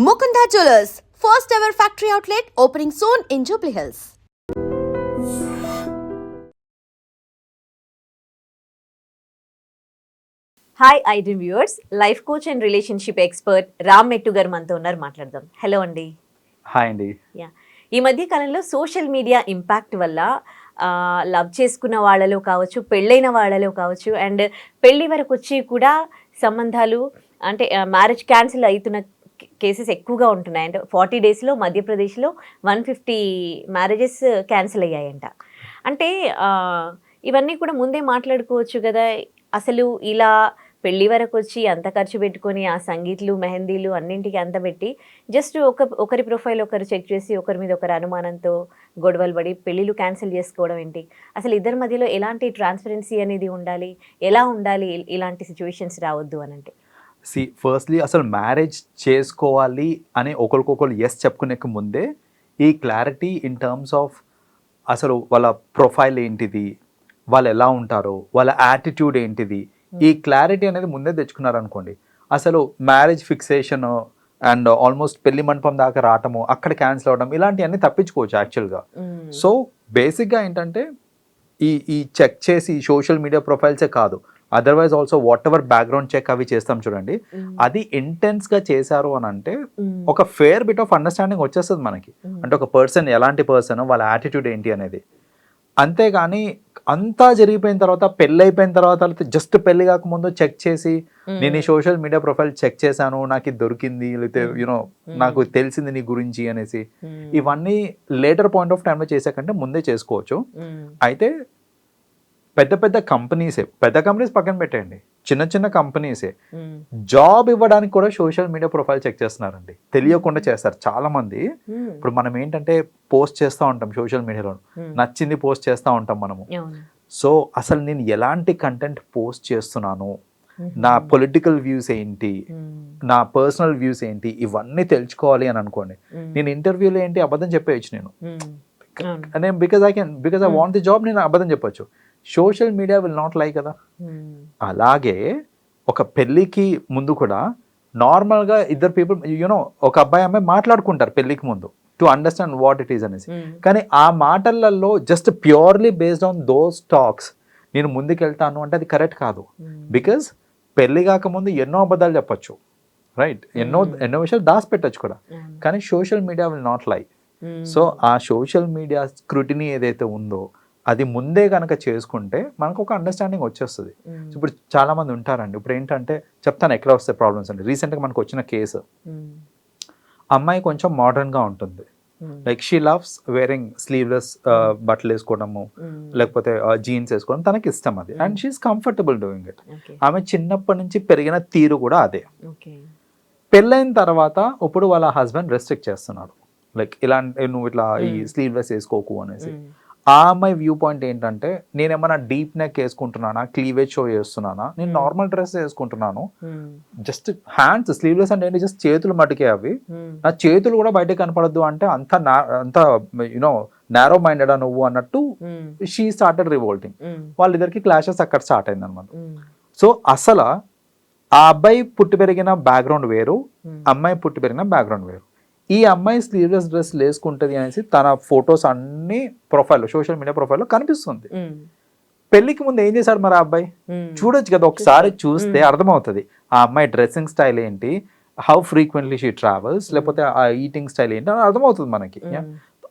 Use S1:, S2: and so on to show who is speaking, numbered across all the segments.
S1: Mukunda Jewelers, first ever factory outlet opening soon in Jubilee Hills.
S2: Hi iDream viewers life coach and relationship expert Ram Mettu garu మనతో ఉన్నారు మాట్లాడదాం. Hello అండి
S3: hi అండి
S2: yeah ఈ మధ్య కాలంలో social media impact వల్ల love చేసుకున్న వాళ్ళలో కావచ్చు పెళ్ళైన వాళ్ళలో కావచ్చు అండ్ పెళ్ళి వరకు వచ్చి కూడా సంబంధాలు అంటే మ్యారేజ్ క్యాన్సిల్ అవుతున్న కేసెస్ ఎక్కువగా ఉంటున్నాయి. అంటే ఫార్టీ డేస్లో మధ్యప్రదేశ్లో వన్ ఫిఫ్టీ మ్యారేజెస్ క్యాన్సిల్ అయ్యాయంట. అంటే ఇవన్నీ కూడా ముందే మాట్లాడుకోవచ్చు కదా. అసలు ఇలా పెళ్ళి వరకు వచ్చి అంత ఖర్చు పెట్టుకొని ఆ సంగీత్లు మెహందీలు అన్నింటికి అంత పెట్టి జస్ట్ ఒక ఒకరి ప్రొఫైల్ ఒకరు చెక్ చేసి ఒకరి మీద ఒకరి అనుమానంతో గొడవలు పడి పెళ్ళిళ్ళు క్యాన్సిల్ చేసుకోవడం ఏంటి? అసలు ఇద్దరి మధ్యలో ఎలాంటి ట్రాన్స్పరెన్సీ అనేది ఉండాలి? ఎలా ఉండాలి? ఇలాంటి సిచ్యువేషన్స్ రావద్దు అని అంటే
S3: సి ఫస్ట్లీ అసలు మ్యారేజ్ చేసుకోవాలి అని ఒకరికొకరు ఎస్ చెప్పుకునే ముందే ఈ క్లారిటీ ఇన్ టర్మ్స్ ఆఫ్ అసలు వాళ్ళ ప్రొఫైల్ ఏంటిది వాళ్ళు ఎలా ఉంటారో వాళ్ళ యాటిట్యూడ్ ఏంటిది ఈ క్లారిటీ అనేది ముందే తెచ్చుకున్నారు అనుకోండి అసలు మ్యారేజ్ ఫిక్సేషన్ అండ్ ఆల్మోస్ట్ పెళ్ళి మండపం దాకా రావటము అక్కడ క్యాన్సిల్ అవ్వడం ఇలాంటివన్నీ తప్పించుకోవచ్చు యాక్చువల్గా సో బేసిక్గా ఏంటంటే ఈ ఈ చెక్ చేసి సోషల్ మీడియా ప్రొఫైల్సే కాదు otherwise also whatever background check అవి చేస్తాం చూడండి అది ఇంటెన్స్గా చేశారు అని అంటే ఒక ఫేర్ బిట్ ఆఫ్ అండర్స్టాండింగ్ వచ్చేస్తుంది మనకి. అంటే ఒక పర్సన్ ఎలాంటి పర్సన్ వాళ్ళ యాటిట్యూడ్ ఏంటి అనేది. అంతేగాని అంతా జరిగిపోయిన తర్వాత పెళ్ళి అయిపోయిన తర్వాత జస్ట్ పెళ్ళి కాకముందు చెక్ చేసి నేను ఈ సోషల్ మీడియా ప్రొఫైల్ చెక్ చేశాను నాకు ఇది దొరికింది లేకపోతే యూనో నాకు తెలిసింది నీ గురించి అనేసి. ఇవన్నీ లేటర్ పాయింట్ ఆఫ్ టైంలో చేసే కంటే ముందే చేసుకోవచ్చు. అయితే పెద్ద పెద్ద కంపెనీసే పెద్ద కంపెనీస్ పక్కన పెట్టేయండి. చిన్న చిన్న కంపెనీసే. జాబ్ ఇవ్వడానికి కూడా సోషల్ మీడియా ప్రొఫైల్ చెక్ చేస్తున్నారండి. తెలియకుండా చేస్తారు చాలా మంది ఇప్పుడు మనం ఏంటంటే పోస్ట్ చేస్తూ ఉంటాం సోషల్ మీడియాలో. నచ్చింది పోస్ట్ చేస్తూ ఉంటాం మనము. సో అసలు నేను ఎలాంటి కంటెంట్ పోస్ట్ చేస్తున్నాను? నా పొలిటికల్ వ్యూస్ ఏంటి? నా పర్సనల్ వ్యూస్ ఏంటి? ఇవన్నీ తెలుసుకోవాలి అని అనుకోండి. నేను ఇంటర్వ్యూలో ఏంటి అబద్ధం చెప్పేయచ్చు నేను. నేను because I can because I want the job నేను అబద్ధం చెప్పొచ్చు. Social media will not like కదా. అలాగే ఒక పెళ్ళికి ముందు కూడా నార్మల్గా ఇద్దరు పీపుల్ యూనో ఒక అబ్బాయి అమ్మాయి మాట్లాడుకుంటారు పెళ్ళికి ముందు to understand what it is అనేసి. కానీ ఆ మాటలలో just purely based on those talks నేను ముందుకెళ్తాను అంటే అది కరెక్ట్ కాదు. బికాజ్ పెళ్ళి కాకముందు ఎన్నో అబద్ధాలు చెప్పొచ్చు రైట్ ఎన్నో ఎన్నో విషయాలు దాచి పెట్టచ్చు కూడా కానీ social media will not like. So ఆ సోషల్ మీడియా స్క్రూటినీ ఏదైతే ఉందో అది ముందే కనుక చేసుకుంటే మనకు ఒక అండర్స్టాండింగ్ వచ్చేస్తుంది ఇప్పుడు చాలా మంది ఉంటారండి. ఇప్పుడు ఏంటంటే చెప్తాను ఎక్కడ వస్తాయి ప్రాబ్లమ్స్ అండి రీసెంట్గా మనకు వచ్చిన కేసు అమ్మాయి కొంచెం modern గా ఉంటుంది. Like she loves wearing sleeveless బట్టలు వేసుకోవడము లేకపోతే జీన్స్ వేసుకోవడం తనకి ఇష్టం అది and she is comfortable doing it ఆమె చిన్నప్పటి నుంచి పెరిగిన తీరు కూడా అదే. పెళ్ళైన తర్వాత ఇప్పుడు వాళ్ళ హస్బెండ్ రెస్ట్రిక్ట్ చేస్తున్నాడు. లైక్ ఇలాంటి నువ్వు ఇట్లా ఈ స్లీవ్లెస్ వేసుకోకు అనేసి. ఆ అమ్మాయి వ్యూ పాయింట్ ఏంటంటే నేను ఏమైనా డీప్ నెక్ వేసుకుంటున్నానా? క్లీవేజ్ షో చేస్తున్నానా? నేను నార్మల్ డ్రెస్ వేసుకుంటున్నాను. జస్ట్ హ్యాండ్స్ స్లీవ్లెస్ అంటే ఏంటి? జస్ట్ చేతులు మటుకే అవి. నా చేతులు కూడా బయటకు కనపడద్దు అంటే అంత నా- అంత యునో నారో మైండెడ్ నువ్వు అన్నట్టు షీ స్టార్టెడ్ రివోల్టింగ్ వాళ్ళిద్దరికి క్లాషెస్ అక్కడ స్టార్ట్ అయింది అనమాట సో అసలు ఆ అబ్బాయి పుట్టి పెరిగిన బ్యాక్గ్రౌండ్ వేరు అమ్మాయి పుట్టి పెరిగిన బ్యాక్గ్రౌండ్ వేరు. ఈ అమ్మాయి స్లీవ్లెస్ డ్రెస్ వేసుకుంటది అనేసి తన ఫొటోస్ అన్ని ప్రొఫైల్ సోషల్ మీడియా ప్రొఫైల్లో కనిపిస్తుంది. పెళ్ళికి ముందు ఏం చేశాడు మరి ఆ అబ్బాయి? చూడొచ్చు కదా ఒకసారి చూస్తే అర్థమవుతుంది. ఆ అమ్మాయి డ్రెస్సింగ్ స్టైల్ ఏంటి? హౌ ఫ్రీక్వెంట్లీ షీ ట్రావెల్స్ లేకపోతే ఆ ఈటింగ్ స్టైల్ ఏంటి? అని అర్థమవుతుంది మనకి.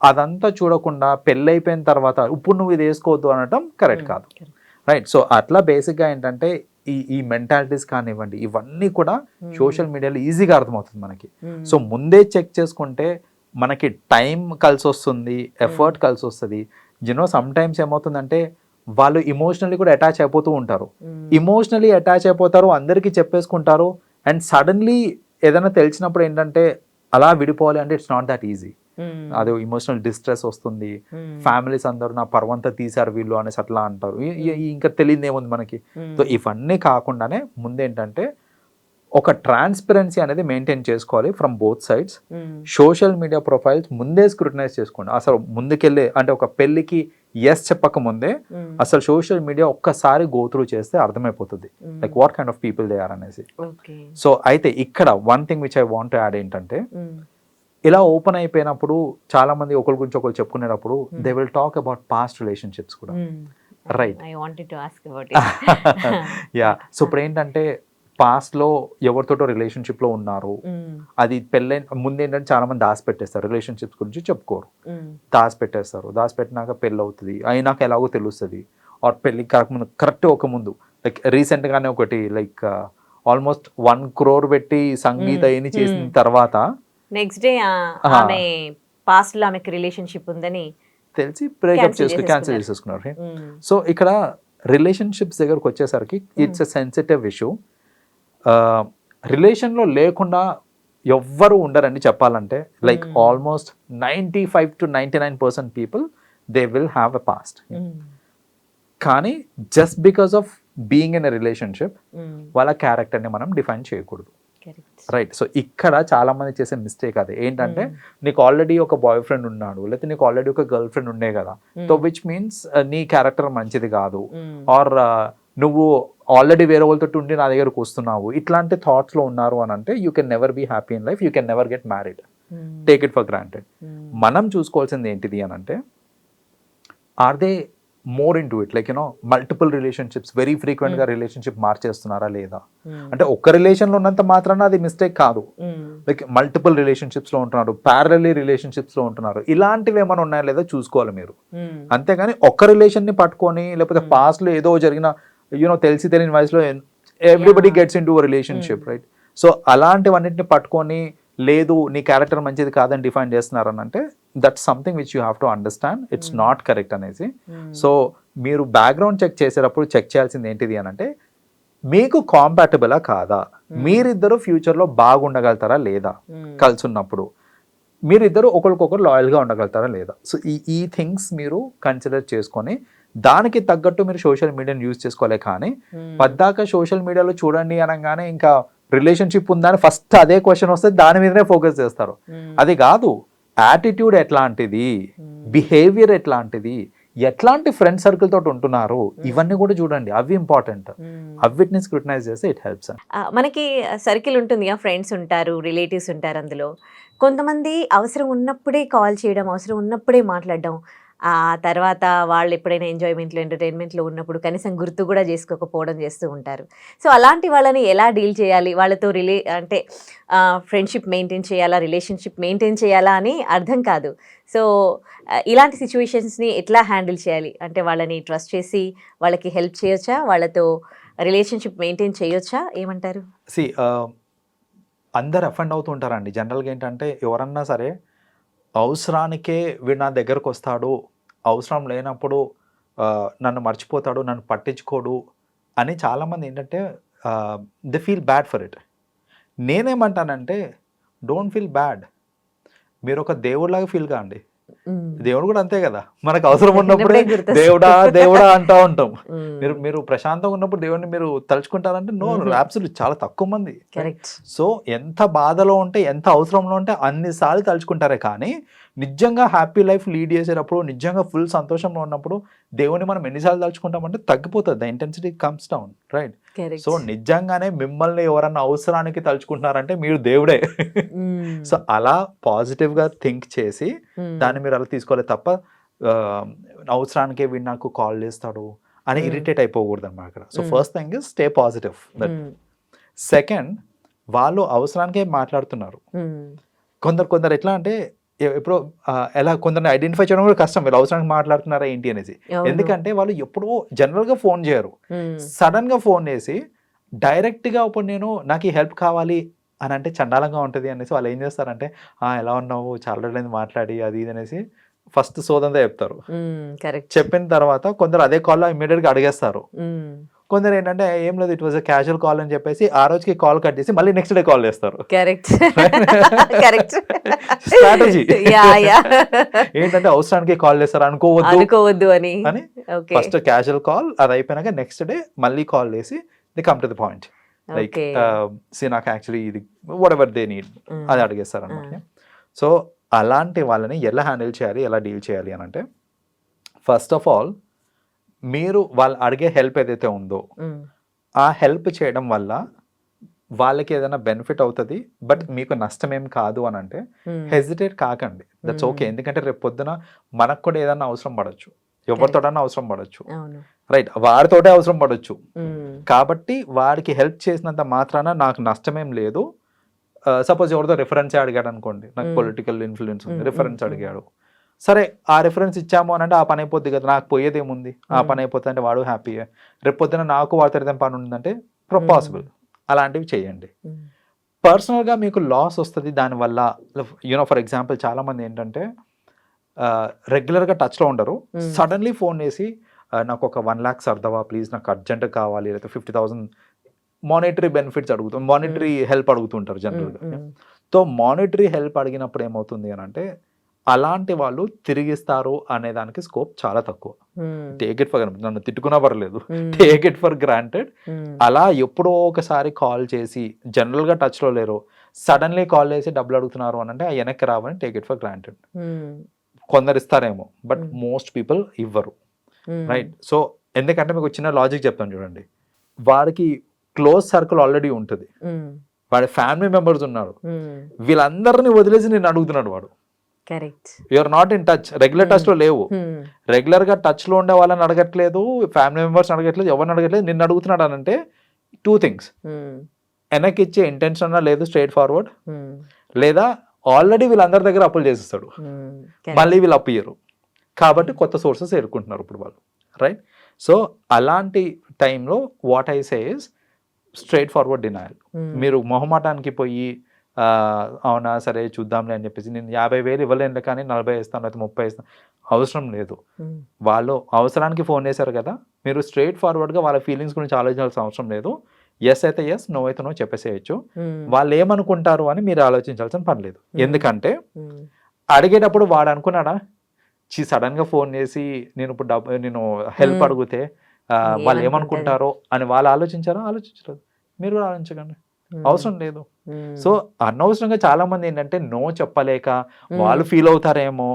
S3: అదంతా చూడకుండా పెళ్ళి అయిపోయిన తర్వాత ఇప్పుడు నువ్వు ఇది వేసుకోవద్దు అనటం కరెక్ట్ కాదు. రైట్ సో అట్లా బేసిక్గా ఏంటంటే ఈ ఈ మెంటాలిటీస్ కానివ్వండి ఇవన్నీ కూడా సోషల్ మీడియాలో ఈజీగా అర్థమవుతుంది మనకి. సో ముందే చెక్ చేసుకుంటే మనకి టైం కలిసి వస్తుంది ఎఫర్ట్ కలిసి వస్తుంది. యూనో సమ్ టైమ్స్ ఏమవుతుందంటే వాళ్ళు ఇమోషనల్లీ కూడా అటాచ్ అయిపోతూ ఉంటారు. ఇమోషనలీ అటాచ్ అయిపోతారు అందరికీ చెప్పేసుకుంటారు. అండ్ సడన్లీ ఏదైనా తెలిసినప్పుడు ఏంటంటే అలా విడిపోవాలి అంటే ఇట్స్ నాట్ దట్ ఈజీ అదే ఇమోషనల్ డిస్ట్రెస్ వస్తుంది. ఫ్యామిలీస్ అందరూ నా పర్వంతా తీశారు వీళ్ళు అనేసి అట్లా అంటారు. ఈ- ఇంకా తెలియదు ఏముంది మనకి సో ఇవన్నీ కాకుండానే ముందేంటంటే ఒక ట్రాన్స్పరెన్సీ అనేది మెయింటైన్ చేసుకోవాలి from both sides social media profiles ముందే స్క్రూటనైజ్ చేసుకోండి. అసలు ముందుకెళ్ళే అంటే ఒక పెళ్ళికి ఎస్ చెప్పక ముందే. అసలు సోషల్ మీడియా ఒక్కసారి గో త్రూ చేస్తే అర్థమైపోతుంది. Like what kind of people they are అనేసి. సో అయితే ఇక్కడ one thing which I want add ఏంటంటే. ఇలా ఓపెన్ అయిపోయినప్పుడు చాలా మంది ఒకరి గురించి ఒకరు చెప్పుకునేటప్పుడు they will talk about past relationships కూడా. Right.
S2: I wanted to ask about
S3: yeah so ఇప్పుడు ఏంటంటే past లో ఎవరితోటో relationship లో ఉన్నారు అది పెళ్ళైన ముందు ఏంటంటే చాలా మంది దాచి పెట్టేస్తారు రిలేషన్షిప్స్ గురించి చెప్పుకోరు. దాచి పెట్టేస్తారు దాచి పెట్టినాక పెళ్ళి అవుతుంది అయినాక ఎలాగో తెలుస్తుంది. ఆర్ పెళ్ళి కాకముందు కరెక్ట్ ఒక ముందు. లైక్ రీసెంట్గానే ఒకటి లైక్ ఆల్మోస్ట్ వన్ క్రోర్ పెట్టి సంగీత
S2: Mm,
S3: ఏని చేసిన. తర్వాత
S2: నెక్స్ట్ డే ఆమె పాస్ట్లో ఆమెకి రిలేషన్షిప్ ఉందని
S3: తెలిసి బ్రేకప్ చేసుకుని క్యాన్సిల్
S2: చేసేసుకున్నారు.
S3: సో ఇక్కడ రిలేషన్షిప్స్ దగ్గరకు వచ్చేసరికి ఇట్స్ ఎ సెన్సిటివ్ ఇష్యూ రిలేషన్లో లేకుండా ఎవ్వరు ఉండరని చెప్పాలంటే like. Almost ninety five to ninety nine percent people they will have a past కానీ just because of being in a relationship వాళ్ళ క్యారెక్టర్ని మనం డిఫైన్ చేయకూడదు. రైట్ సో ఇక్కడ చాలా మంది చేసే మిస్టేక్ అదే ఏంటంటే నీకు ఆల్రెడీ ఒక బాయ్ ఫ్రెండ్ ఉన్నాడు లేకపోతే నీకు ఆల్రెడీ ఒక గర్ల్ ఫ్రెండ్ ఉండే కదా సో విచ్ మీన్స్ నీ క్యారెక్టర్ మంచిది కాదు ఆర్ నువ్వు ఆల్రెడీ వేరే వాళ్ళతో ఉండి నా దగ్గరకు వస్తున్నావు ఇట్లాంటి థాట్స్లో ఉన్నారు అని అంటే you can never be happy in life you can never get married take it for granted మనం చూసుకోవాల్సింది ఏంటిది అని అంటే are they more into it like you know multiple relationships very ఫ్రీక్వెంట్గా రిలేషన్షిప్ మార్చేస్తున్నారా లేదా? అంటే ఒక్క రిలేషన్లో ఉన్నంత మాత్రాన అది మిస్టేక్ కాదు. లైక్ మల్టిపుల్ రిలేషన్షిప్స్లో ఉంటున్నారు ప్యారలీ రిలేషన్షిప్స్లో ఉంటున్నారు. ఇలాంటివి ఏమైనా ఉన్నాయా లేదా చూసుకోవాలి మీరు? అంతేగాని ఒక్క రిలేషన్ని పట్టుకొని లేకపోతే
S2: Hmm.
S3: పాస్ట్లో ఏదో జరిగిన యూనో తెలిసి తెలియని వయసులో everybody. Gets into relationship
S2: Hmm.
S3: Right so అలాంటివన్నిటిని పట్టుకొని లేదు నీ క్యారెక్టర్ మంచిది కాదని డిఫైన్ చేస్తున్నారని అంటే that's something which you have to understand it's
S2: Hmm.
S3: Not correct అనేసి. సో మీరు బ్యాక్గ్రౌండ్ చెక్ చేసేటప్పుడు చెక్ చేయాల్సింది ఏంటిది అని అంటే మీకు కాంపాటబులా కాదా?
S2: Hmm.
S3: మీరిద్దరు ఫ్యూచర్లో బాగుండగలుగుతారా లేదా? కలిసి ఉన్నప్పుడు మీరిద్దరు ఒకరికొకరు లాయల్గా ఉండగలుగుతారా లేదా? సో ఈ ఈ థింగ్స్ మీరు కన్సిడర్ చేసుకొని దానికి తగ్గట్టు మీరు సోషల్ మీడియాని యూజ్ చేసుకోలే కానీ పద్దాక సోషల్ మీడియాలో చూడండి అనగానే ఇంకా రిలేషన్షిప్ ఉందని ఫస్ట్ అదే క్వశ్చన్ వస్తే దాని మీదనే ఫోకస్ చేస్తారు. అది కాదు యాటిట్యూడ్ ఎట్లాంటిది? బిహేవియర్ ఎట్లాంటిది? ఎట్లాంటి ఫ్రెండ్ సర్కిల్ తోటి ఉంటున్నారు? ఇవన్నీ కూడా చూడండి అవి ఇంపార్టెంట్ అవిటిని స్క్రూటనైజ్ చేస్తే ఇట్ హెల్ప్స్
S2: మనకి సర్కిల్ ఉంటుంది ఫ్రెండ్స్ ఉంటారు రిలేటివ్స్ ఉంటారు అందులో. కొంతమంది అవసరం ఉన్నప్పుడే కాల్ చేయడం అవసరం ఉన్నప్పుడే మాట్లాడడం ఆ తర్వాత వాళ్ళు ఎప్పుడైనా ఎంజాయ్మెంట్లో ఎంటర్టైన్మెంట్లో ఉన్నప్పుడు కనీసం గుర్తు కూడా చేసుకోకపోవడం చేస్తూ ఉంటారు. సో అలాంటి వాళ్ళని ఎలా డీల్ చేయాలి? వాళ్ళతో రిలే అంటే ఫ్రెండ్షిప్ మెయింటైన్ చేయాలా? రిలేషన్షిప్ మెయింటైన్ చేయాలా అని అర్థం కాదు. సో ఇలాంటి సిచ్యువేషన్స్ని ఎట్లా హ్యాండిల్ చేయాలి? అంటే వాళ్ళని ట్రస్ట్ చేసి వాళ్ళకి హెల్ప్ చేయొచ్చా? వాళ్ళతో రిలేషన్షిప్ మెయింటైన్ చేయొచ్చా? ఏమంటారు?
S3: సి అందరు అఫెండ్ అవుతూ ఉంటారండి. జనరల్గా ఏంటంటే ఎవరన్నా సరే అవసరానికే వీడు నా దగ్గరకు వస్తాడు. అవసరం లేనప్పుడు నన్ను మర్చిపోతాడు నన్ను పట్టించుకోడు అని చాలామంది ఏంటంటే they feel bad for it నేనేమంటానంటే డోంట్ ఫీల్ బ్యాడ్ మీరు ఒక దేవుడిలాగా ఫీల్ కాండి దేవుడు కూడా అంతే కదా మనకు అవసరం ఉన్నప్పుడే. దేవుడా దేవుడా అంటా ఉంటాం. మీరు మీరు ప్రశాంతంగా ఉన్నప్పుడు దేవుడిని మీరు తలుచుకుంటారంటే నో. అబ్సల్యూట్ చాలా తక్కువ మంది సో ఎంత బాధలో ఉంటే ఎంత అవసరంలో ఉంటే అన్నిసార్లు తలుచుకుంటారే కానీ నిజంగా హ్యాపీ లైఫ్ లీడ్ చేసేటప్పుడు నిజంగా ఫుల్ సంతోషంలో ఉన్నప్పుడు దేవుని మనం ఎన్నిసార్లు తలుచుకుంటామంటే తగ్గిపోతుంది. The intensity comes down right? So నిజంగానే మిమ్మల్ని ఎవరన్నా అవసరానికి తలుచుకుంటున్నారంటే మీరు దేవుడే. సో అలా పాజిటివ్గా థింక్ చేసి దాన్ని మీరు అలా తీసుకోవాలి తప్ప అవసరానికే వీడు నాకు కాల్ చేస్తాడు అని
S2: Mm.
S3: ఇరిటేట్ అయిపోకూడదు అనమాట అక్కడ. So. First thing is stay positive. Second వాళ్ళు అవసరానికే మాట్లాడుతున్నారు. కొందరు కొందరు ఎట్లా అంటే ఎప్పుడో ఎలా కొందరిని ఐడెంటిఫై చేయడం కూడా కష్టం. వీళ్ళు అవసరానికి మాట్లాడుతున్నారా ఏంటి అనేసి. ఎందుకంటే వాళ్ళు ఎప్పుడో జనరల్గా ఫోన్ చేయరు. సడన్గా ఫోన్ చేసి డైరెక్ట్గా ఇప్పుడు నేను నాకు ఈ హెల్ప్ కావాలి అని అంటే చండాలంగా ఉంటుంది అనేసి వాళ్ళు ఏం చేస్తారంటే "ఆ, ఎలా ఉన్నావు? చాలా రోజులైంది మాట్లాడి అది ఇది అనేసి ఫస్ట్ సోదంతా చెప్తారు. చెప్పిన తర్వాత కొందరు అదే కాల్లో ఇమీడియట్గా అడిగేస్తారు. కొందరు ఏంటంటే ఏం లేదు ఇట్ వాజ్ క్యాజువల్ కాల్ అని చెప్పేసి ఆ రోజుకి కాల్ కట్ చేసి మళ్ళీ నెక్స్ట్ డే కాల్ చేస్తారు.
S2: కరెక్ట్ కరెక్ట్ యా
S3: ఏంటంటే అవసరానికి కాల్ చేస్తారు? అనుకోవద్దు.
S2: అనుకోవద్దు అని.
S3: ఫస్ట్ క్యాజువల్ కాల్ అది అయిపోయినాక నెక్స్ట్ డే మళ్ళీ కాల్ చేసి they come to the point like see నాకు యాక్చువల్లీ ఇది వాట్ ఎవర్ దే నీడ్ అది అడిగేస్తారు అనమాట సో అలాంటి వాళ్ళని ఎలా హ్యాండిల్ చేయాలి ఎలా డీల్ చేయాలి అని అంటే ఫస్ట్ ఆఫ్ ఆల్ మీరు వాళ్ళు అడిగే హెల్ప్ ఏదైతే ఉందో ఆ హెల్ప్ చేయడం వల్ల వాళ్ళకి ఏదైనా బెనిఫిట్ అవుతుంది బట్ మీకు నష్టం ఏం కాదు అని అంటే హెజిటేట్ కాకండి. That's okay. ఎందుకంటే రేపు పొద్దున మనకు కూడా ఏదైనా అవసరం పడవచ్చు ఎవరితోటన్నా అవసరం పడవచ్చు రైట్ వాడితోటే అవసరం పడవచ్చు కాబట్టి వాడికి హెల్ప్ చేసినంత మాత్రాన నాకు నష్టమేం లేదు. సపోజ్ ఎవరితో రిఫరెన్స్ అడిగాడు అనుకోండి నాకు. పొలిటికల్ ఇన్ఫ్లుయెన్స్ ఉంది రిఫరెన్స్ అడిగాడు. సరే ఆ రిఫరెన్స్ ఇచ్చాము అని అంటే ఆ పని అయిపోద్ది కదా నాకు పోయేది ఏముంది ఆ
S2: Hmm.
S3: పని అయిపోతుంది అంటే వాడు హ్యాపీ రేపు పొద్దున నాకు వాడితో పని ఉందంటే పాసిబుల్ అలాంటివి చేయండి. పర్సనల్గా మీకు లాస్ వస్తుంది దానివల్ల యూనో ఫర్ ఎగ్జాంపుల్ చాలామంది ఏంటంటే రెగ్యులర్గా టచ్లో ఉండరు.
S2: Hmm.
S3: సడన్లీ ఫోన్ చేసి "ఆ, నాకు ఒక వన్ ల్యాక్ సర్దవా ప్లీజ్ నాకు అర్జెంట్ కావాలి. లేకపోతే ఫిఫ్టీ థౌసండ్ మానిటరీ బెనిఫిట్స్ అడుగుతాం మానిటరీ హెల్ప్ అడుగుతుంటారు జనరల్గా సో మానిటరీ హెల్ప్ అడిగినప్పుడు ఏమవుతుంది అని అంటే అలాంటి వాళ్ళు తిరిగిస్తారు అనే దానికి స్కోప్ చాలా తక్కువ. టేక్ ఇట్ ఫర్ నన్ను తిట్టుకున్నా పర్లేదు. టేక్ ఇట్ ఫర్ గ్రాంటెడ్ అలా ఎప్పుడో ఒకసారి కాల్ చేసి జనరల్గా టచ్లో లేరు. సడన్లీ కాల్ చేసి డబ్బులు అడుగుతున్నారు అని అంటే ఆ వెనక్కి రావని టేక్ ఇట్ ఫర్ గ్రాంటెడ్ కొందరు ఇస్తారేమో బట్. మోస్ట్ పీపుల్ ఇవ్వరు. రైట్ సో ఎందుకంటే మీకు చిన్న లాజిక్ చెప్తాను చూడండి. వాడికి క్లోజ్ సర్కిల్ ఆల్రెడీ ఉంటుంది. వాడి ఫ్యామిలీ మెంబర్స్ ఉన్నారు. వీళ్ళందరినీ వదిలేసి నేను అడుగుతున్నాడు వాడు. You're not in touch regular
S2: Hmm.
S3: టచ్లో లేవు. రెగ్యులర్గా టచ్లో ఉండే వాళ్ళని అడగట్లేదు ఫ్యామిలీ మెంబర్స్ అడగట్లేదు ఎవరిని అడగట్లేదు నిన్ను అడుగుతున్నాడు అని అంటే టూ థింగ్స్ వెనక్కి ఇచ్చే ఇంటెన్షన్ లేదు స్ట్రైట్ ఫార్వర్డ్
S2: ఉమ్,
S3: లేదా ఆల్రెడీ వీళ్ళందరి దగ్గర అప్పులు చేసేస్తాడు.
S2: Correct.
S3: మళ్ళీ వీళ్ళు అప్పు ఇయ్యరు. కాబట్టి కొత్త సోర్సెస్ ఎదుర్కొంటున్నారు ఇప్పుడు వాళ్ళు. రైట్ సో అలాంటి టైంలో what I say is straightforward denial మీరు మొహమాటానికి పోయి అవునా సరే చూద్దాంలే అని చెప్పేసి నేను యాభై వేలు ఇవ్వలేను కానీ నలభై ఇస్తాను లేకపోతే ముప్పై ఇస్తాను అవసరం లేదు. వాళ్ళు అవసరానికి ఫోన్ చేశారు కదా మీరు స్ట్రైట్ ఫార్వర్డ్గా వాళ్ళ ఫీలింగ్స్ గురించి ఆలోచించాల్సిన అవసరం లేదు. ఎస్ అయితే ఎస్ నో అయితే నో చెప్పేసేయచ్చు. వాళ్ళు ఏమనుకుంటారు అని మీరు ఆలోచించాల్సిన పని లేదు. ఎందుకంటే అడిగేటప్పుడు వాడు అనుకున్నాడా? చీ సడన్గా ఫోన్ చేసి నేను ఇప్పుడు డబ్బు నేను హెల్ప్. అడిగితే వాళ్ళు
S2: ఏమనుకుంటారు?
S3: అని వాళ్ళు ఆలోచించారో? ఆలోచించలేదు. మీరు కూడా ఆలోచించకండి. అవసరం లేదు. సో అనవసరంగా చాలా మంది ఏంటంటే నో చెప్పలేక వాళ్ళు ఫీల్ అవుతారేమో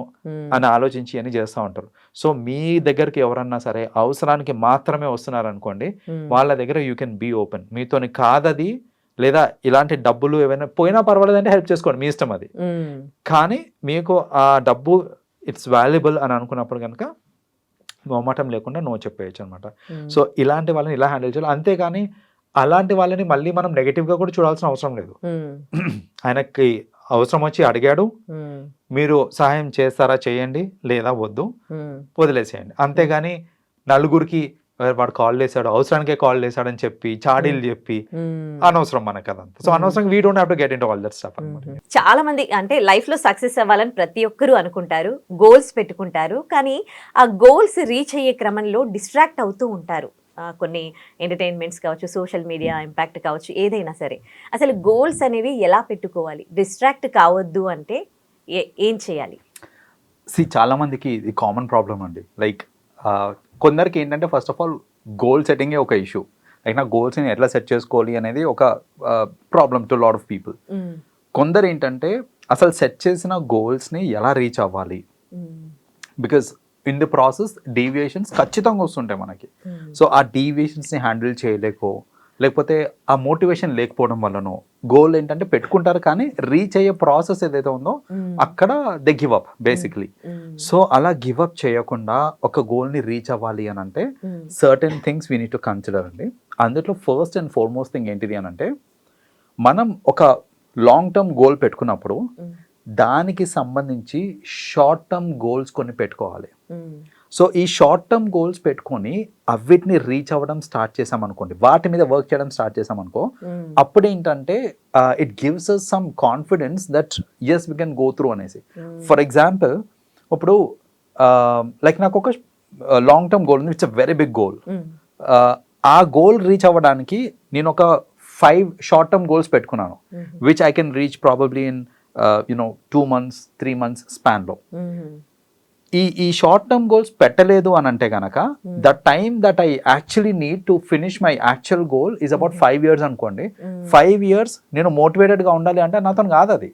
S3: అని ఆలోచించి అని చేస్తూ ఉంటారు. సో మీ దగ్గరికి ఎవరన్నా సరే అవసరానికి మాత్రమే వస్తున్నారు అనుకోండి వాళ్ళ దగ్గర యూ కెన్ బీ ఓపెన్. మీతోని కాదది లేదా ఇలాంటి డబ్బులు ఏమైనా పోయినా పర్వాలేదు అంటే హెల్ప్ చేసుకోండి మీ ఇష్టం అది. కానీ మీకు ఆ డబ్బు ఇట్స్ వాల్యుబుల్ అని అనుకున్నప్పుడు కనుక మొహమాటం లేకుండా నో చెప్పేయచ్చు అనమాట సో ఇలాంటి వాళ్ళని ఇలా హ్యాండిల్ చేయాలి. అంతేగాని అలాంటి వాళ్ళని మళ్ళీ మనం నెగిటివ్గా కూడా చూడాల్సిన అవసరం లేదు.
S2: ఉమ్,
S3: ఆయనకి అవసరం వచ్చి అడిగాడు.
S2: ఉమ్,
S3: మీరు సహాయం చేస్తారా చేయండి లేదా వద్దు?
S2: ఉమ్,
S3: వదిలేసేయండి. అంతేగాని నలుగురికి "ఏ, వాడు కాల్ చేశాడు అవసరానికే కాల్ చేశాడని చెప్పి చాడీలు చెప్పి. అనవసరం మనకు అదంతా. సో అనవసరం we don't have to get in all that stuff
S2: చాలా మంది అంటే లైఫ్లో సక్సెస్ అవ్వాలని ప్రతి ఒక్కరూ అనుకుంటారు గోల్స్ పెట్టుకుంటారు కానీ ఆ గోల్స్ రీచ్ అయ్యే క్రమంలో డిస్ట్రాక్ట్ అవుతూ ఉంటారు. కొన్ని ఎంటర్టైన్మెంట్స్ కావచ్చు సోషల్ మీడియా ఇంపాక్ట్ కావచ్చు ఏదైనా సరే. అసలు గోల్స్ అనేవి ఎలా పెట్టుకోవాలి? డిస్ట్రాక్ట్ కావద్దు అంటే ఏ- ఏం చేయాలి?
S3: సి చాలా మందికి ఇది కామన్ ప్రాబ్లం అండి. లైక్ కొందరికి ఏంటంటే ఫస్ట్ ఆఫ్ ఆల్ గోల్ సెట్టింగే ఒక ఇష్యూ లైక్ నా గోల్స్ని ఎట్లా సెట్ చేసుకోవాలి అనేది ఒక problem to lot of people కొందరు ఏంటంటే అసలు సెట్ చేసిన గోల్స్ని ఎలా రీచ్ అవ్వాలి? Because in the process deviations ఖచ్చితంగా వస్తుంటాయి మనకి. సో ఆ డీవియేషన్స్ని హ్యాండిల్ చేయలేకో లేకపోతే ఆ మోటివేషన్ లేకపోవడం వల్లనో గోల్ ఏంటంటే పెట్టుకుంటారు కానీ రీచ్ అయ్యే ప్రాసెస్ ఏదైతే ఉందో
S2: ఉమ్,
S3: అక్కడ they give up basically so అలా గివ్ అప్ చేయకుండా ఒక గోల్ని రీచ్ అవ్వాలి అని అంటే certain things we need to consider అండి. అందులో ఫస్ట్ అండ్ ఫార్మోస్ట్ థింగ్ ఏంటిది అని అంటే మనం ఒక లాంగ్ టర్మ్ గోల్ పెట్టుకున్నప్పుడు
S2: ఉమ్,
S3: దానికి సంబంధించి షార్ట్ టర్మ్ గోల్స్ కొన్ని పెట్టుకోవాలి. సో ఈ షార్ట్ టర్మ్ గోల్స్ పెట్టుకొని అవిటిని రీచ్ అవ్వడం స్టార్ట్ చేసామనుకోండి వాటి మీద వర్క్ చేయడం స్టార్ట్ చేసామనుకో
S2: ఉమ్,
S3: అప్పుడు ఏంటంటే it gives us some confidence that yes we can go through అనేసి. ఫర్ ఎగ్జాంపుల్ ఇప్పుడు లైక్ నాకు ఒక లాంగ్ టర్మ్ గోల్ ఉంది it's a very big goal ఆ గోల్ రీచ్ అవ్వడానికి నేను ఒక ఫైవ్ షార్ట్ టర్మ్ గోల్స్ పెట్టుకున్నాను which I can reach probably in you know two months three months స్పాన్లో ఈ ఈ షార్ట్ టర్మ్ గోల్స్ పెట్టలేదు అని అంటే గనక
S2: Hmm.
S3: The time that I actually need to finish my actual goal is about five years అనుకోండి. Five years నేను మోటివేటెడ్గా ఉండాలి అంటే నాతో కాదు అది.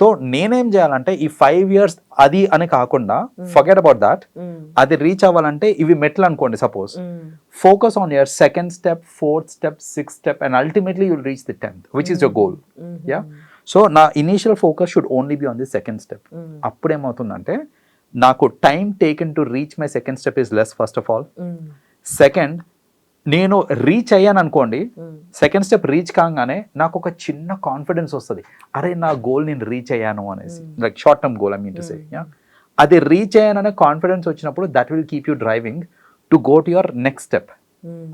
S3: సో నేనేం చేయాలంటే ఈ ఫైవ్ ఇయర్స్ అది అని కాకుండా. Forget about that. అది రీచ్ అవ్వాలంటే ఇవి మెట్లు అనుకోండి suppose. Focus on your second step fourth step sixth step and ultimately you'll reach the tenth which is your goal. Yeah so నా initial focus should only be on the second step. అప్పుడు ఏమవుతుందంటే నాకు time taken to reach my second step is less first of all. Second నేను reach అయ్యాను అనుకోండి. Second step reach కాగానే నాకు ఒక చిన్న కాన్ఫిడెన్స్ వస్తుంది అరే నా గోల్ నేను రీచ్ అయ్యాను అనేసి. Like short term goal I mean to say అది రీచ్ అయ్యాననే కాన్ఫిడెన్స్ వచ్చినప్పుడు that will keep you driving to go to your next step.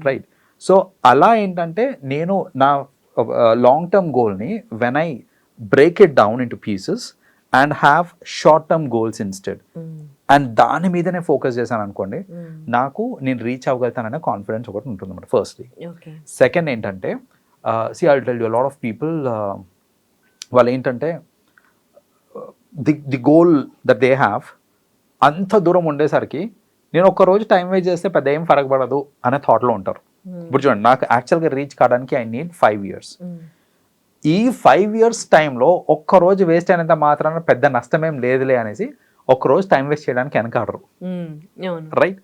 S3: Right so అలా ఏంటంటే నేను నా long term గోల్ని when I break it down into pieces and have short term goals instead. And దాని మీదనే focus చేశాను అనుకోండి
S2: Hmm.
S3: నాకు నేను రీచ్ అవ్వగలుగుతాననే కాన్ఫిడెన్స్ ఒకటి ఉంటుంది అన్నమాట ఫస్ట్లీ. సెకండ్ ఏంటంటే see I tell you lot of people వాళ్ళు ఏంటంటే the the goal that they have అంత దూరం ఉండేసరికి నేను ఒక్క రోజు టైం వేస్ట్ చేస్తే పెద్ద ఏం ఫరక పడదు అనే థాట్లో ఉంటారు
S2: Hmm.
S3: ఇప్పుడు చూడండి నాకు యాక్చువల్గా రీచ్ కావడానికి ఐ నీడ్ ఫైవ్ ఇయర్స్. ఈ ఫైవ్ ఇయర్స్ టైంలో ఒక్క రోజు వేస్ట్ అయినంత మాత్రాన పెద్ద నష్టమేం లేదులే అనేసి ఒక్క రోజు టైం వేస్ట్ చేయడానికి వెనకాడరు. రైట్.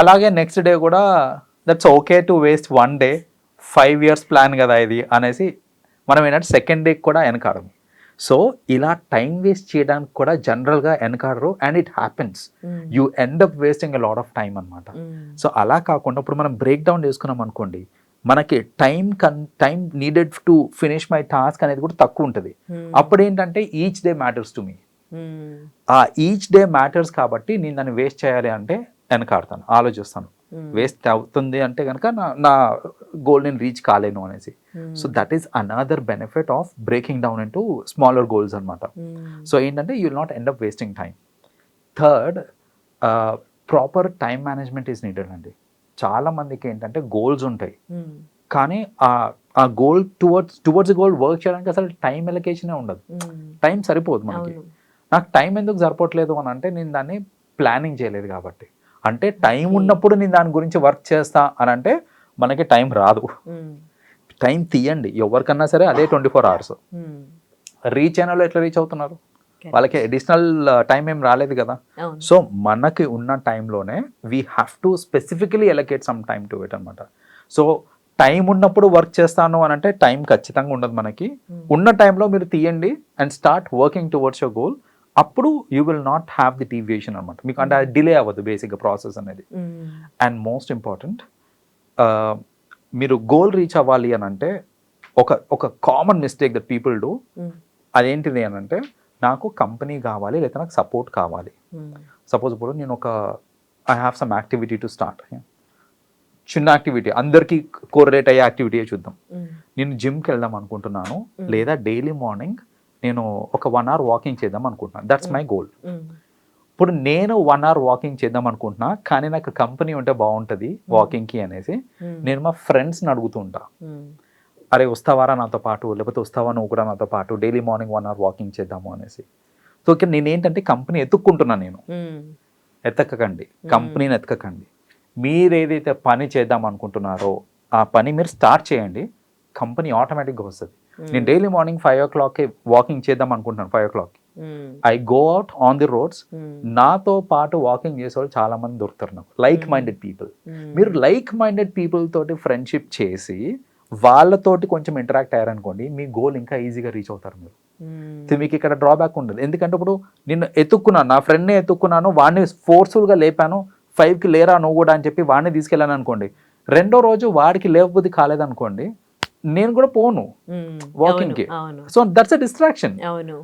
S3: అలాగే నెక్స్ట్ డే కూడా that's okay to waste one day five years plan కదా ఇది అనేసి మనం ఏంటంటే సెకండ్ డే కూడా వెనకాడము సో ఇలా టైం వేస్ట్ చేయడానికి కూడా జనరల్గా వెనకాడరు and it happens. You end up wasting a lot of time అనమాట. సో అలా కాకుండా ఇప్పుడు మనం బ్రేక్ డౌన్ చేసుకున్నాం అనుకోండి మనకి టైం కన్ time needed to finish my task అనేది కూడా తక్కువ ఉంటుంది
S2: Hmm.
S3: అప్పుడు ఏంటంటే each day matters to me
S2: Hmm.
S3: ఆ ఈచ్ డే మ్యాటర్స్ కాబట్టి నేను దాన్ని వేస్ట్ చేయాలి అంటే వెనకాడతాను ఆలోచిస్తాను
S2: Hmm.
S3: వేస్ట్ అవుతుంది అంటే కనుక నా నా గోల్ నేను రీచ్ కాలేను అనేసి
S2: Hmm.
S3: So that is another benefit of breaking down into smaller goals అనమాట
S2: Hmm.
S3: సో ఏంటంటే you not end up wasting time third proper time management is needed అండి చాలా మందికి ఏంటంటే గోల్స్ ఉంటాయి
S2: Hmm.
S3: కానీ ఆ ఆ goal towards towards goal work చేయడానికి అసలు టైం ఎలకేషనే ఉండదు
S2: Hmm.
S3: టైం సరిపోదు మనకి. నాకు టైం ఎందుకు సరిపోవట్లేదు అని అంటే నేను దాన్ని ప్లానింగ్ చేయలేదు కాబట్టి అంటే టైం ఉన్నప్పుడు నేను దాని గురించి వర్క్ చేస్తా అని అంటే మనకి టైం రాదు
S2: Hmm.
S3: టైం తీయండి ఎవరికన్నా సరే అదే twenty four hours
S2: Hmm.
S3: Reach అయిన వాళ్ళు ఎట్లా రీచ్ అవుతున్నారు. వాళ్ళకి అడిషనల్ టైం ఏం రాలేదు కదా. సో మనకి ఉన్న టైంలోనే we have to specifically allocate some time to it అనమాట సో టైం ఉన్నప్పుడు వర్క్ చేస్తాను అని అంటే టైం ఖచ్చితంగా ఉండదు మనకి.
S2: Hmm.
S3: ఉన్న టైంలో మీరు తీయండి and start working towards your goal అప్పుడు you will not have the deviation అనమాట మీకు అంటే డిలే అవ్వదు బేసిక్గా ప్రాసెస్ అనేది.
S2: Hmm.
S3: అండ్ మోస్ట్ ఇంపార్టెంట్ మీరు గోల్ రీచ్ అవ్వాలి అని అంటే ఒక ఒక common mistake that people do
S2: Hmm.
S3: అదేంటిది అని అంటే నాకు కంపెనీ కావాలి లేదా నాకు సపోర్ట్ కావాలి
S2: Hmm.
S3: సపోజ్ ఇప్పుడు నేను ఒక I have some activity to start చిన్న యాక్టివిటీ అందరికీ కోరిలేట్ అయ్యే యాక్టివిటీ చూద్దాం
S2: Hmm.
S3: నేను జిమ్కి వెళ్దాం అనుకుంటున్నాను
S2: Mm.
S3: లేదా డైలీ మార్నింగ్ నేను ఒక వన్ అవర్ వాకింగ్ చేద్దాం అనుకుంటున్నాను దట్స్ మై గోల్
S2: Hmm.
S3: ఇప్పుడు నేను వన్ అవర్ వాకింగ్ చేద్దాం అనుకుంటున్నా కానీ నాకు కంపెనీ ఉంటే బాగుంటుంది వాకింగ్కి అనేసి
S2: Hmm.
S3: నేను మా ఫ్రెండ్స్ని అడుగుతుంటా
S2: Hmm.
S3: అరే వస్తావారా నాతో పాటు? లేకపోతే వస్తావా నువ్వు కూడా నాతో పాటు? Daily morning one hour walking చేద్దాము అనేసి. సో ఇక్కడ నేనేంటంటే కంపెనీ ఎత్తుక్కుంటున్నా నేను. ఎత్తకండి కంపెనీని ఎత్తకండి మీరు ఏదైతే పని చేద్దాం అనుకుంటున్నారో ఆ పని మీరు స్టార్ట్ చేయండి. కంపెనీ ఆటోమేటిక్గా వస్తుంది. నేను డైలీ మార్నింగ్ ఫైవ్ ఓ క్లాక్కి వాకింగ్ చేద్దాం అనుకుంటున్నాను five o
S2: Hmm.
S3: I go out on the roads. నాతో పాటు వాకింగ్ చేసే వాళ్ళు చాలా మంది దొరుకుతారు నాకు. Like minded people. మీరు లైక్ మైండెడ్ పీపుల్ తోటి ఫ్రెండ్షిప్ చేసి వాళ్ళతోటి కొంచెం ఇంటరాక్ట్ అయ్యారనుకోండి మీ గోల్ ఇంకా ఈజీగా రీచ్ అవుతారు మీరు
S2: Hmm.
S3: మీకు ఇక్కడ డ్రాబ్యాక్ ఉండదు ఎందుకంటే ఇప్పుడు నిన్ను ఎత్తుక్కున్నాను నా ఫ్రెండ్ని ఎత్తుక్కున్నాను వాడిని ఫోర్స్ఫుల్గా లేపాను ఫైవ్కి లేరా నువ్వు కూడా అని చెప్పి వాడిని తీసుకెళ్ళాను అనుకోండి రెండో రోజు వాడికి లేకపోతే కాలేదనుకోండి నేను కూడా పోను
S2: Hmm. అవును,
S3: కి. So that's a distraction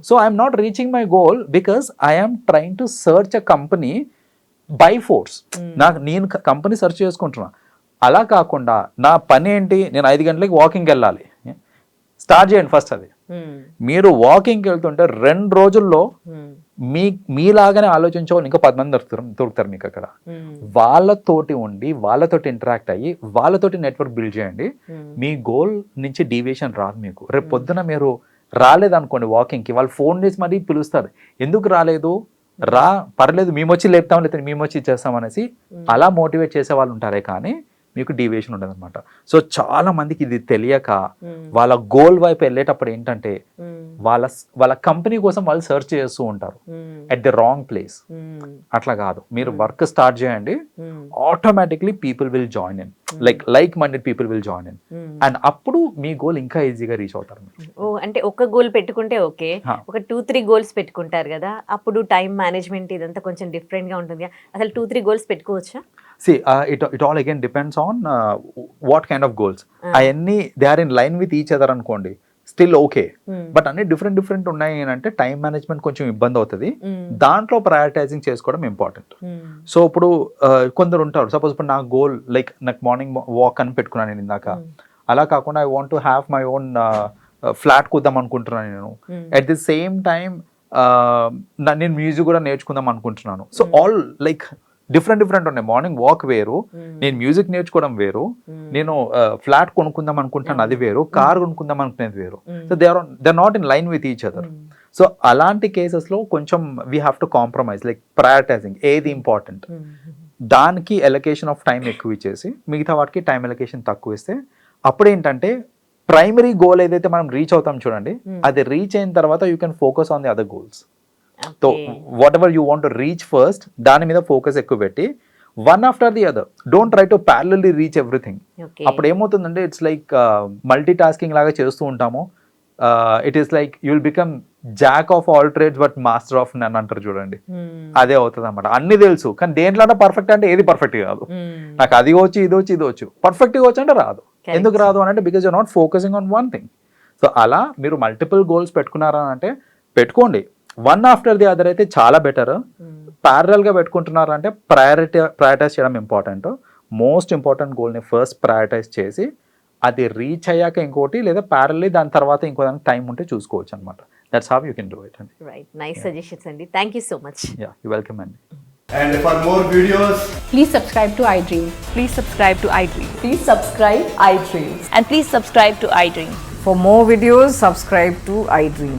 S3: so I'm not reaching my goal because I'm trying to search a company by force. నాకు నేను కంపెనీ సెర్చ్ చేసుకుంటున్నా అలా కాకుండా నా పని ఏంటి? నేను ఐదు గంటలకి వాకింగ్కి వెళ్ళాలి. స్టార్ట్ చేయండి ఫస్ట్ అది. మీరు వాకింగ్కి వెళ్తుంటే రెండు రోజుల్లో. మీ మీలాగానే ఆలోచించే వాళ్ళు ఇంకా పది మంది దొరుకుతారు దొరుకుతారు మీకు అక్కడ. వాళ్ళతోటి ఉండి వాళ్ళతోటి ఇంటరాక్ట్ అయ్యి వాళ్ళతోటి నెట్వర్క్ బిల్డ్ చేయండి. మీ గోల్ నుంచి డీవియేషన్ రాదు మీకు. రేపు పొద్దున మీరు రాలేదనుకోండి వాకింగ్కి వాళ్ళు ఫోన్ చేసి మరీ పిలుస్తారు. ఎందుకు రాలేదు? రా పర్లేదు మేము వచ్చి లేపుతాం లేకపోతే మేము వచ్చి ఇచ్చేస్తాం అనేసి అలా మోటివేట్ చేసే వాళ్ళు ఉంటారే కానీ మీకు డీవియేషన్ ఉండదు అనమాట సో చాలా మందికి ఇది తెలియక వాళ్ళ గోల్ వైపు వెళ్ళేటప్పుడు ఏంటంటే వాళ్ళ వాళ్ళ కంపెనీ కోసం వాళ్ళు సెర్చ్ చేస్తూ ఉంటారు. అట్ ది రాంగ్ ప్లేస్ అట్లా కాదు. మీరు వర్క్ స్టార్ట్ చేయండి. Automatically people will join in like like minded people will join in and అప్పుడు మీ గోల్ ఇంకా ఈజీగా రీచ్ అవుతారు
S2: ఓ అంటే ఒక గోల్ పెట్టుకుంటే ఓకే. ఒక టూ త్రీ గోల్స్ పెట్టుకుంటారు కదా. అప్పుడు టైం మేనేజ్మెంట్ ఇదంతా కొంచెం డిఫరెంట్గా ఉంటుంది అసలు టూ త్రీ గోల్స్ పెట్టుకోవచ్చా?
S3: See it it all again depends on what kind of goals అవన్నీ they are in line with each other అనుకోండి స్టిల్ ఓకే బట్ అన్ని డిఫరెంట్ డిఫరెంట్ ఉన్నాయి అంటే టైం మేనేజ్మెంట్ కొంచెం ఇబ్బంది అవుతుంది. దాంట్లో ప్రయారిటైజింగ్ చేసుకోవడం ఇంపార్టెంట్ సో ఇప్పుడు uh, కొందరు ఉంటారు. సపోజ్ ఇప్పుడు నా గోల్ లైక్ నాకు మార్నింగ్ వాక్ అని పెట్టుకున్నాను నేను ఇందాక. అలా కాకుండా I want to have my own flat కూద్దాం అనుకుంటున్నాను నేను. అట్ ది సేమ్ టైం నేను మ్యూజిక్ కూడా నేర్చుకుందాం అనుకుంటున్నాను. So all like different different ఉన్నాయి. మార్నింగ్ వాక్ వేరు. నేను మ్యూజిక్ నేర్చుకోవడం వేరు. నేను ఫ్లాట్ కొనుక్కుందాం అనుకుంటున్నాను అది వేరు. కార్ కొనుక్కుందాం అనుకునేది వేరు. So they are they not in line with each other so అలాంటి కేసెస్లో కొంచెం we have to compromise like prioritising ఏది ఇంపార్టెంట్ దానికి ఎలకేషన్ ఆఫ్ టైం ఎక్కువ ఇచ్చేసి మిగతా వాటికి టైం ఎలకేషన్ తక్కువ ఇస్తే అప్పుడు ఏంటంటే ప్రైమరీ గోల్ ఏదైతే మనం రీచ్ అవుతాం చూడండి అది రీచ్ అయిన తర్వాత you can focus on the other goals so whatever you want reach first దాని మీద ఫోకస్ ఎక్కువ పెట్టి one after the other don't try to parallelly reach everything అప్పుడు ఏమవుతుందంటే ఇట్స్ లైక్ మల్టీ టాస్కింగ్ లాగా చేస్తూ ఉంటాము. It is like you will become jack of all trades but master of none అంటారు చూడండి. అదే అవుతుంది అనమాట అన్ని తెలుసు కానీ దేంట్లో పర్ఫెక్ట్ అంటే ఏది పర్ఫెక్ట్ కాదు. నాకు అది వచ్చి ఇది వచ్చి ఇది వచ్చు పర్ఫెక్ట్గా వచ్చు అంటే రాదు. ఎందుకు రాదు అని అంటే because you not focusing on one thing so అలా మీరు మల్టిపుల్ గోల్స్ పెట్టుకున్నారా అంటే పెట్టుకోండి. వన్ ఆఫ్టర్ ది అదర్ అయితే చాలా బెటర్గా పెట్టుకుంటున్నారు అంటే ప్రయారిటీ ప్రయారిటైజ్ చేయడం ఇంపార్టెంట్ మోస్ట్ ఇంపార్టెంట్ గోల్ని ఫస్ట్ ప్రయారిటైజ్ చేసి అది రీచ్ అయ్యాక ఇంకోటి లేదా ప్యారల్లీ దాని తర్వాత ఇంకో దానికి టైం ఉంటే చూసుకోవచ్చు అనమాట that's how you can do it అండి
S2: రైట్ నైస్ సజెషన్స్ అండి thank you so much
S3: yeah you welcome అండి
S4: And for more videos,
S5: Please subscribe to iDream.
S6: Please subscribe to iDream.
S5: Please subscribe iDream.
S6: And please subscribe to iDream.
S7: For more videos, subscribe to iDream.